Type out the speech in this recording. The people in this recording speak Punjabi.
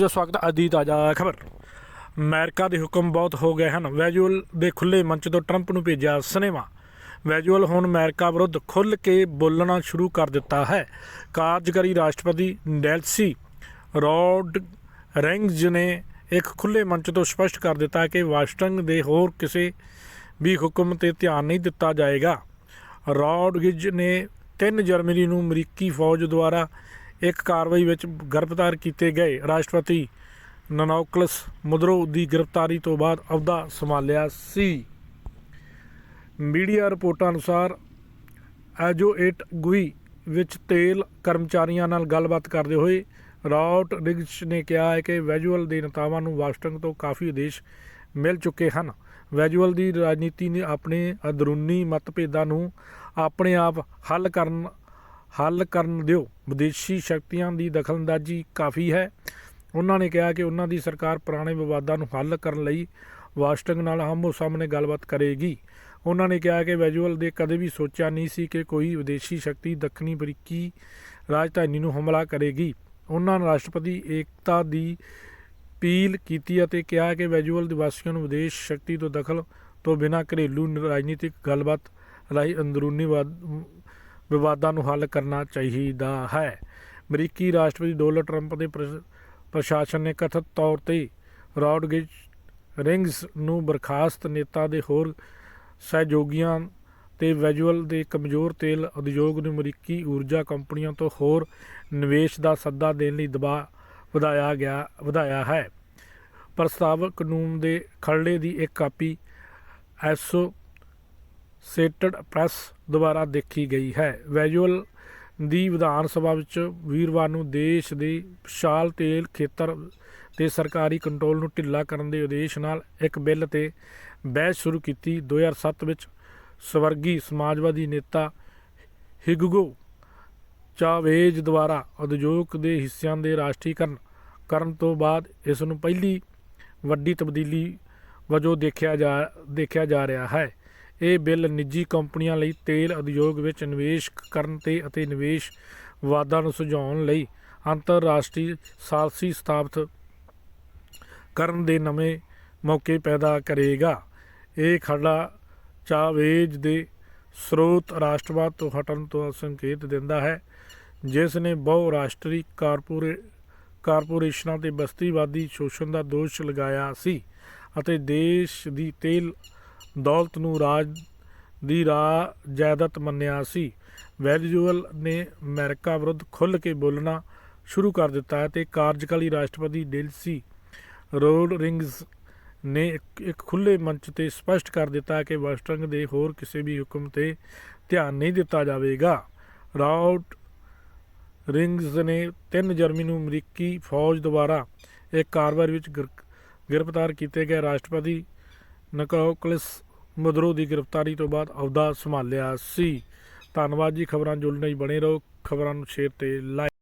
ਦਾ ਸਵਾਗਤ ਹੈ ਤਾਜ਼ਾ ਖਬਰ। ਅਮਰੀਕਾ ਦੇ ਹੁਕਮ ਬਹੁਤ ਹੋ ਗਏ ਹਨ। ਵੈਜੂਅਲ ਦੇ ਖੁੱਲੇ ਮੰਚ ਤੋਂ ਟਰੰਪ ਨੂੰ ਭੇਜਿਆ ਸਿਨੇਮਾ। ਵੈਜੂਅਲ ਹੁਣ ਅਮਰੀਕਾ ਵਿਰੁੱਧ ਖੁੱਲ੍ਹ ਕੇ ਬੋਲਣਾ ਸ਼ੁਰੂ ਕਰ ਦਿੱਤਾ ਹੈ। ਕਾਰਜਕਾਰੀ ਰਾਸ਼ਟਰਪਤੀ ਡੈਲਸੀ ਰੋਡ ਰੈਂਗਜ਼ ਨੇ ਇੱਕ ਖੁੱਲੇ ਮੰਚ ਤੋਂ ਸਪਸ਼ਟ ਕਰ ਦਿੱਤਾ ਕਿ ਵਾਸ਼ਿੰਗਟਨ ਦੇ ਹੋਰ ਕਿਸੇ ਵੀ ਹੁਕਮ ਤੇ ਧਿਆਨ ਨਹੀਂ ਦਿੱਤਾ ਜਾਏਗਾ। ਰੋਡਗਿਜ ਨੇ 3 ਜਰਮਨੀ ਨੂੰ ਅਮਰੀਕੀ ਫੌਜ ਦੁਆਰਾ ਇੱਕ ਕਾਰਵਾਈ ਵਿੱਚ ਗ੍ਰਿਫਤਾਰ ਕੀਤੇ ਗਏ ਰਾਸ਼ਟਰਪਤੀ ਨਨੌਕਲਸ ਮੁਦਰੋ ਦੀ ਗ੍ਰਿਫਤਾਰੀ ਤੋਂ ਬਾਅਦ ਅਹੁਦਾ ਸੰਭਾਲਿਆ ਸੀ। ਮੀਡੀਆ ਰਿਪੋਰਟਾਂ ਅਨੁਸਾਰ ਐਜੋਏਟ ਗੁਈ ਵਿੱਚ ਤੇਲ ਕਰਮਚਾਰੀਆਂ ਨਾਲ ਗੱਲਬਾਤ ਕਰਦੇ ਹੋਏ ਰੌਟ ਰਿਗਸ ਨੇ ਕਿਹਾ ਹੈ ਕਿ ਵੈਜੂਅਲ ਦੇ ਨੇਤਾਵਾਂ ਨੂੰ ਵਾਸ਼ਿੰਗਟਨ ਤੋਂ ਕਾਫੀ ਉਦੇਸ਼ ਮਿਲ ਚੁੱਕੇ ਹਨ। ਵੈਜੂਅਲ ਦੀ ਰਾਜਨੀਤੀ ਨੇ ਆਪਣੇ ਅੰਦਰੂਨੀ ਮਤਭੇਦਾਂ ਨੂੰ ਆਪਣੇ ਆਪ ਹੱਲ ਕਰਨ ਹੱਲ ਕਰਨ ਦਿਓ। ਵਿਦੇਸ਼ੀ ਸ਼ਕਤੀਆਂ ਦੀ ਦਖਲਅੰਦਾਜ਼ੀ ਕਾਫੀ ਹੈ। ਉਹਨਾਂ ਨੇ ਕਿਹਾ ਕਿ ਉਹਨਾਂ ਦੀ ਸਰਕਾਰ ਪੁਰਾਣੇ ਵਿਵਾਦਾਂ ਨੂੰ ਹੱਲ ਕਰਨ ਲਈ ਵਾਸ਼ਿੰਗਟਨ ਨਾਲ ਆਮੋ ਸਾਹਮਣੇ ਗੱਲਬਾਤ ਕਰੇਗੀ। ਉਹਨਾਂ ਨੇ ਕਿਹਾ ਕਿ ਵੈਜੂਅਲ ਦੇ ਕਦੇ ਵੀ ਸੋਚਿਆ ਨਹੀਂ ਸੀ ਕਿ ਕੋਈ ਵਿਦੇਸ਼ੀ ਸ਼ਕਤੀ ਦੱਖਣੀ ਅਫਰੀਕੀ ਰਾਜਧਾਨੀ ਨੂੰ ਹਮਲਾ ਕਰੇਗੀ। ਉਹਨਾਂ ਨੇ ਰਾਸ਼ਟਰਪਤੀ ਏਕਤਾ ਦੀ ਅਪੀਲ ਕੀਤੀ ਅਤੇ ਕਿਹਾ ਕਿ ਵੈਜੂਅਲ ਦੇ ਵਾਸੀਆਂ ਨੂੰ ਵਿਦੇਸ਼ ਸ਼ਕਤੀ ਤੋਂ ਦਖਲ ਤੋਂ ਬਿਨਾਂ ਘਰੇਲੂ ਰਾਜਨੀਤਿਕ ਗੱਲਬਾਤ ਰਾਹੀਂ ਅੰਦਰੂਨੀ ਵਾਦ- ਵਿਵਾਦਾਂ ਨੂੰ ਹੱਲ ਕਰਨਾ ਚਾਹੀਦਾ ਹੈ। ਅਮਰੀਕੀ ਰਾਸ਼ਟਰਪਤੀ ਡੋਨਲਡ ਟਰੰਪ ਦੇ ਪ੍ਰਸ਼- ਪ੍ਰਸ਼ਾਸਨ ਨੇ ਕਥਿਤ ਤੌਰ ਤੇ ਰੌਡਗਿਜ ਰਿੰਗਸ ਨੂੰ ਬਰਖਾਸਤ ਨੇਤਾ ਦੇ ਹੋਰ ਸਹਿਯੋਗੀਆਂ ਤੇ ਵੈਜੂਅਲ ਦੇ ਕਮਜ਼ੋਰ ਤੇਲ ਉਦਯੋਗ ਨੂੰ ਅਮਰੀਕੀ ਊਰਜਾ ਕੰਪਨੀਆਂ ਤੋਂ ਹੋਰ ਨਿਵੇਸ਼ ਦਾ ਸੱਦਾ ਦੇਣ ਲਈ ਦਬਾਅ ਵਧਾਇਆ ਗਿਆ, ਵਧਾਇਆ ਹੈ। ਪ੍ਰਸਤਾਵਕ ਕਾਨੂੰਨ ਦੇ ਖਰੜੇ ਦੀ ਇੱਕ ਕਾਪੀ ਸੇਟਡ ਪ੍ਰੈਸ ਦੁਆਰਾ ਦੇਖੀ ਗਈ ਹੈ। ਵੈਜੂਅਲ ਦੀ ਵਿਧਾਨ ਸਭਾ ਵਿੱਚ ਵੀਰਵਾਰ ਨੂੰ ਦੇਸ਼ ਦੇ ਵਿਸ਼ਾਲ ਤੇਲ ਖੇਤਰ ਤੇ ਸਰਕਾਰੀ ਕੰਟਰੋਲ ਨੂੰ ਢਿੱਲਾ ਕਰਨ ਦੇ ਉਦੇਸ਼ ਨਾਲ ਇੱਕ ਬਿੱਲ ਤੇ ਬਹਿਸ ਸ਼ੁਰੂ ਕੀਤੀ। 2007 ਵਿੱਚ ਸਵਰਗੀ ਸਮਾਜਵਾਦੀ ਨੇਤਾ ਹਿਗਗੋ ਚਾਵੇਜ ਦੁਆਰਾ ਉਦਯੋਗ ਦੇ ਹਿੱਸਿਆਂ ਦੇ ਰਾਸ਼ਟਰੀਕਰਨ ਕਰਨ ਤੋਂ ਬਾਅਦ ਇਸ ਨੂੰ ਪਹਿਲੀ ਵੱਡੀ ਤਬਦੀਲੀ ਵਜੋਂ ਦੇਖਿਆ ਜਾ ਦੇਖਿਆ ਜਾ ਰਿਹਾ ਹੈ। ਇਹ ਬਿੱਲ ਨਿੱਜੀ ਕੰਪਨੀਆਂ ਲਈ ਤੇਲ ਉਦਯੋਗ ਵਿੱਚ ਨਿਵੇਸ਼ ਕਰਨ ਤੇ ਅਤੇ ਨਿਵੇਸ਼ ਵਾਦਾਂ ਨੂੰ ਸੁਝਾਉਣ ਲਈ ਅੰਤਰਰਾਸ਼ਟਰੀ ਸਾਲਸੀ ਸਥਾਪਿਤ ਕਰਨ ਦੇ ਨਵੇਂ ਮੌਕੇ ਪੈਦਾ ਕਰੇਗਾ। ਇਹ ਖੜਾ ਚਾਵੇਜ ਦੇ ਸਰੋਤ ਰਾਸ਼ਟਰਵਾਦ ਤੋਂ ਹਟਣ ਤੋਂ ਸੰਕੇਤ ਦਿੰਦਾ ਹੈ, ਜਿਸ ਨੇ ਬਹੁ ਰਾਸ਼ਟਰੀ ਕਾਰਪੋਰੇ, ਕਾਰਪੋਰੇਸ਼ਨਾਂ ਤੇ ਬਸਤੀਵਾਦੀ ਸ਼ੋਸ਼ਣ ਦਾ ਦੋਸ਼ ਲਗਾਇਆ ਸੀ ਅਤੇ ਦੇਸ਼ ਦੀ ਤੇਲ ਦੌਲਤ ਨੂੰ ਰਾਜ ਦੀ ਰਾਹ ਜਾਇਦਾਦ ਮੰਨਿਆ ਸੀ। ਵੈਜੂਅਲ ਨੇ ਅਮਰੀਕਾ ਵਿਰੁੱਧ ਖੁੱਲ੍ਹ ਕੇ ਬੋਲਣਾ ਸ਼ੁਰੂ ਕਰ ਦਿੱਤਾ ਹੈ ਤੇ ਕਾਰਜਕਾਰੀ ਰਾਸ਼ਟਰਪਤੀ ਡੇਲਸੀ ਰੋਡ ਰਿੰਗਸ ਨੇ ਇੱਕ- ਇੱਕ ਖੁੱਲੇ ਮੰਚ ਤੇ ਸਪਸ਼ਟ ਕਰ ਦਿੱਤਾ ਕਿ ਵਾਸ਼ਿੰਗਟਨ ਦੇ ਹੋਰ ਕਿਸੇ ਵੀ ਹੁਕਮ ਤੇ ਧਿਆਨ ਨਹੀਂ ਦਿੱਤਾ ਜਾਵੇਗਾ। ਰਾਉਟ ਰਿੰਗਸ ਨੇ 3 ਜਰਮਨੀ ਨੂੰ ਅਮਰੀਕੀ ਫੌਜ ਦੁਆਰਾ ਇੱਕ ਕਾਰਵਾਈ ਵਿੱਚ ਗ੍ਰਿ- ਗ੍ਰਿਫਤਾਰ ਕੀਤੇ ਗਏ। ਰਾਸ਼ਟਰਪਤੀ ਨਕੋਕਲਸ ਮਦਰੋ ਦੀ ਗ੍ਰਿਫਤਾਰੀ ਤੋਂ ਬਾਅਦ ਅਹੁਦਾ ਸੰਭਾਲਿਆ ਸੀ। ਧੰਨਵਾਦ ਜੀ, ਖਬਰਾਂ ਜੁੜਨ ਲਈ ਬਣੇ ਰਹੋ, ਖਬਰਾਂ ਨੂੰ ਸ਼ੇਅਰ ਤੇ ਲਾਈਕ